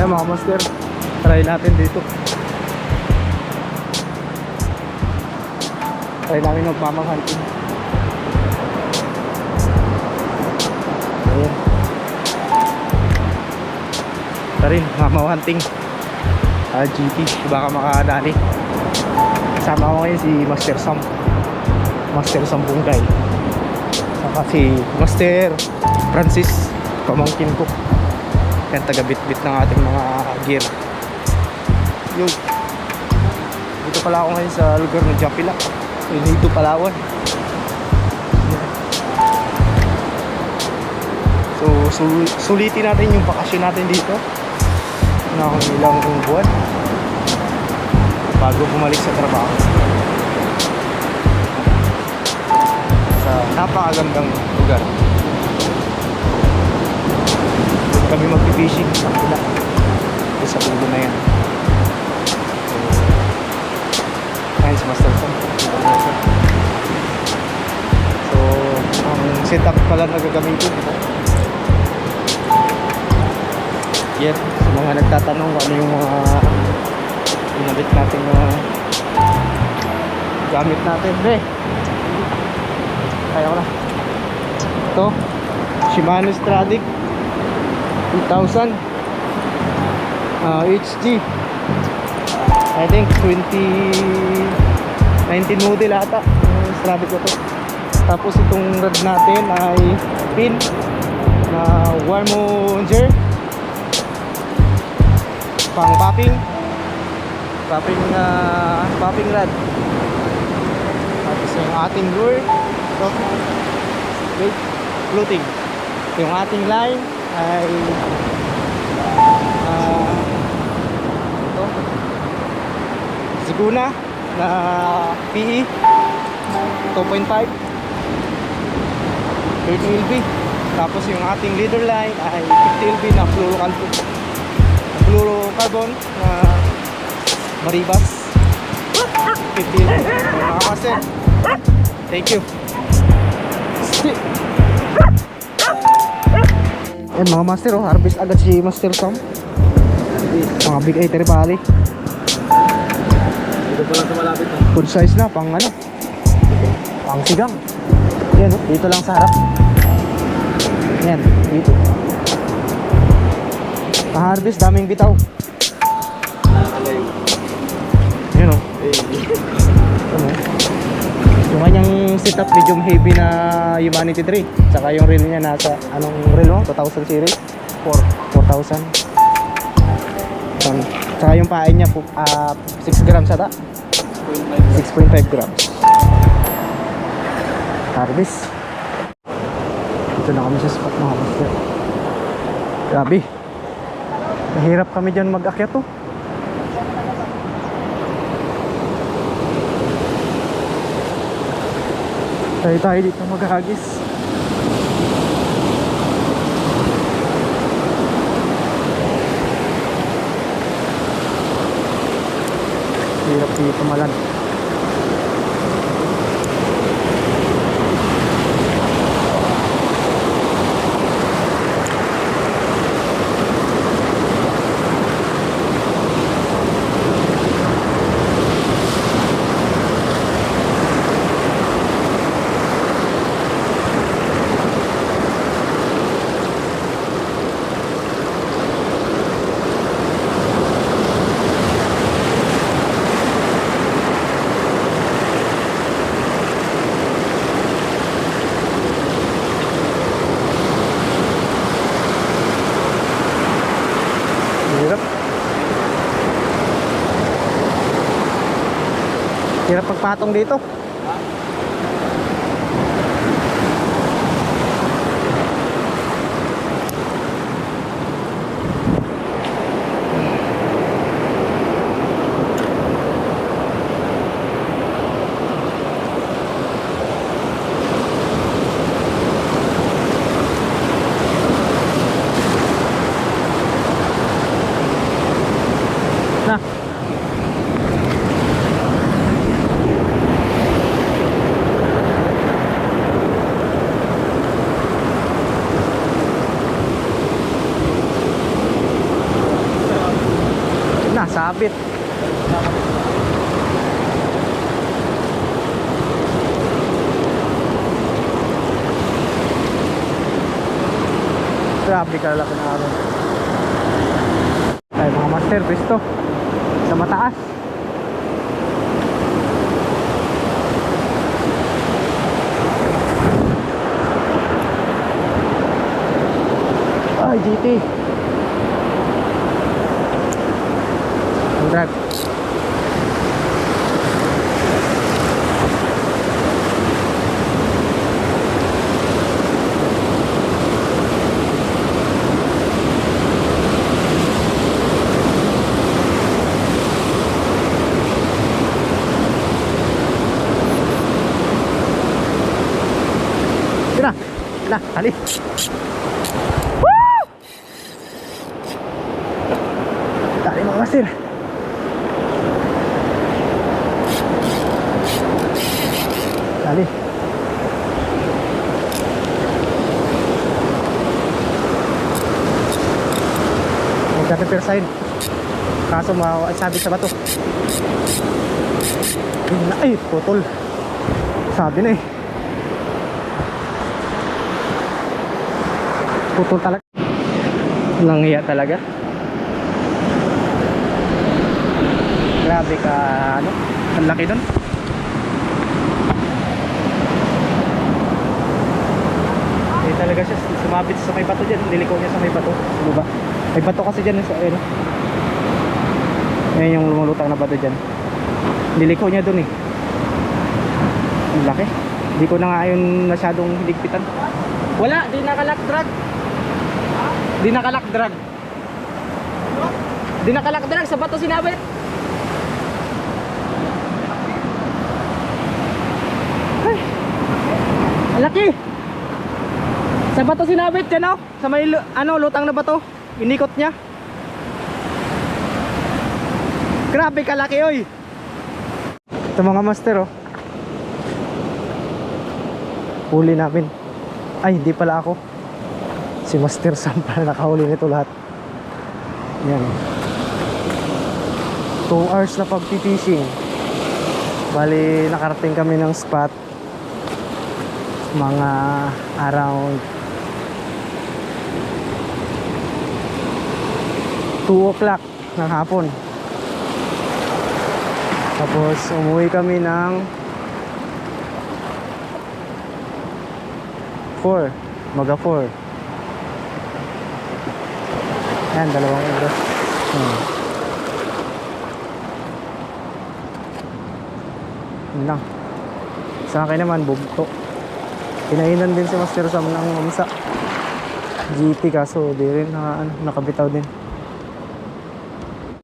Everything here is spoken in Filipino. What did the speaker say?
Yan mga master. Try natin dito. Try namin magmamang hunting. Ayan. Ito rin, mamaw hunting. Ah, GT, baka makadali. Kasama ko ngayon si Master Sam. Master Sam Bungkay. Saka si Master Francis, pamangkin ko. Yan, taga-bit-bit ng ating mga gear. Yun. Dito pala ako ngayon sa lugar ng Japila. Dito Palawan. So, sul- sulitin natin yung bakasyon natin dito. Na kung ilang buwan. Bago bumalik sa trabaho. Sa napakagandang lugar. Kami mag-fishing sa pula. Sa pulo na yan. Ayun si Master Sam. So, ang setup pala na gagamitin. Yan, sa mga nagtatanong kung ano yung mga pinabit natin mga gamit natin. Pre, kaya ko na. Ito, Shimano Stradic 2000 uh, HG I think 2019 model ata. Yung Stradic ko to. Tapos itong rod natin ay pin na Warmonger pang popping popping na popping rod. Tapos yung ating lure ito wait. Floating. Yung ating line ay ah ito Siguna na PE 2.5 30 LB tapos yung ating leader line ay 50 LB na fluorocarbon fluorocarbon na maribas. 50 LB mga master thank you Yan mga master oh, harvest agad si Master Sam. Mga big eater bali. Dito pala sa malapit. Good size na pang ano. Pang sigang. Yan oh, dito lang sa harap. Yan, dito. Pa-harvest daming bitaw. Yan oh. setup medium heavy na Humanity 3 Tsaka yung reel niya nasa Anong reel mo? 2000 series? 4 4000 Yan. Tsaka yung pain niya po, ah, 6 grams ata. 6.5 grams. Harvest. Dito na kami sa spot mga master Grabe. Mahirap kami dyan mag-akyat oh Tayo tayo dito maghagis. Hirap dito malan. Hirap pagpatong dito. Na. Sabit. Grabe ka laki na araw. Ay mga master, pisto. Sa mataas. Ay, GT. Drag. Yun na. Na, tali. Woo! Tali mga master. Tali. Magka-repair sign. Kaso mga sabi sa bato. Yun na, ay, putol. Sabi na eh. Putol talaga. Langhiya talaga. Grabe ka, ano? Ang laki nun. Eh talaga siya, sumabit sa may bato dyan. Niliko niya sa may bato. Ano ba? May bato kasi dyan sa, ano. Ayan yung lumulutang na bato dyan. Niliko niya dun eh. Ang laki. Hindi ko na nga yun masyadong higpitan. Wala, di nakalak drag. Di nakalak drag. Di nakalak drag sa bato sinabit. Ay. Laki. Sa bato sinabit yan oh. Sa may ano lutang na bato. Inikot niya. Grabe kalaki oy. Ito mga master oh. Huli namin. Ay, hindi pala ako. Si Master Sam pala nakahuli nito lahat. Yan. 2 hours na pagpipishing. Bali, nakarating kami ng spot. Mga around 2 o'clock ng hapon. Tapos umuwi kami ng 4. Maga 4. Yan, dalawang oras. Hmm. Yun lang. Sa akin naman, bugto. Pinainan din si Master Sam ng mamsa. GT kaso di rin na, ano, nakabitaw din.